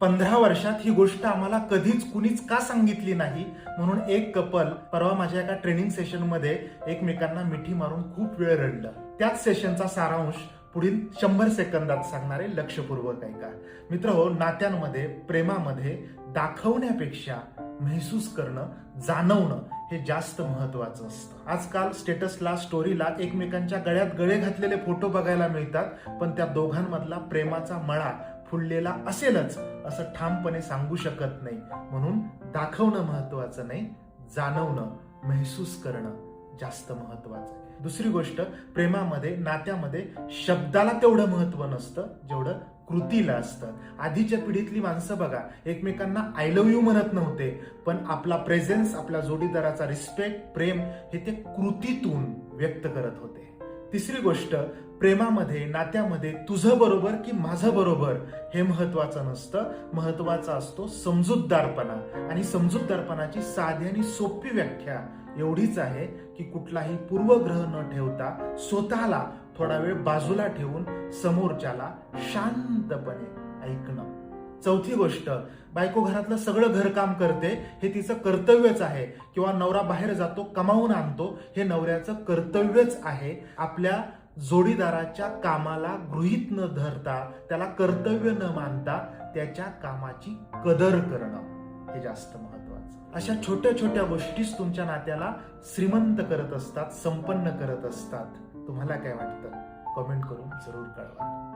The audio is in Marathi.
पंधरा वर्षात ही गोष्ट आम्हाला कधीच कुणीच का सांगितली नाही? म्हणून एक कपल परवा माझ्या एका ट्रेनिंग सेशनमध्ये एकमेकांना मिठी मारून खूप वेळ रडलं. त्याच सेशनचा सारांश पुढील शंभर सेकंदात सांगणारे लक्षपूर्वक ऐका. मित्र हो नात्यांमध्ये प्रेमामध्ये दाखवण्यापेक्षा महसूस करणं जाणवणं हे जास्त महत्वाचं असतं. आजकाल स्टेटसला स्टोरीला एकमेकांच्या गळ्यात गळे घातलेले फोटो बघायला मिळतात पण त्या दोघांमधला प्रेमाचा मळा फुललेला असेलच असं ठामपणे सांगू शकत नाही. म्हणून दाखवणं महत्वाचं नाही जाणवणं महसूस करणं जास्त महत्वाचं आहे. दुसरी गोष्ट प्रेमामध्ये नात्यामध्ये शब्दाला तेवढं महत्त्व नसतं जेवढं कृतीला असतं. आधीच्या पिढीतली माणसं बघा एकमेकांना आय लव्ह यू म्हणत नव्हते पण आपला प्रेझेन्स आपल्या जोडीदाराचा रिस्पेक्ट प्रेम हे ते कृतीतून व्यक्त करत होते. तिसरी गोष्ट प्रेमामध्ये नात्यामध्ये तुझं बरोबर की माझं बरोबर हे महत्वाचं नसतं. महत्त्वाचा असतो समजूतदारपणा. आणि समजूतदारपणाची साधी आणि सोपी व्याख्या एवढीच आहे की कुठलाही पूर्वग्रह न ठेवता स्वतःला थोडा वेळ बाजूला ठेवून समोरच्याला शांतपणे ऐकणं. चौथी गोष्ट बायको घरातलं सगळं घरकाम करते हे तिचं कर्तव्यच आहे. किंवा नवरा बाहेर जातो कमावून आणतो हे नवऱ्याचं कर्तव्यच आहे. आपल्या जोडीदाराच्या कामाला गृहीत न धरता त्याला कर्तव्य न मानता त्याच्या कामाची कदर करणं हे जास्त महत्वाचं अशा छोट्या छोट्या गोष्टीच तुमच्या नात्याला श्रीमंत करत असतात संपन्न करत असतात. तुम्हाला काय वाटतं? कमेंट करून जरूर कळवा.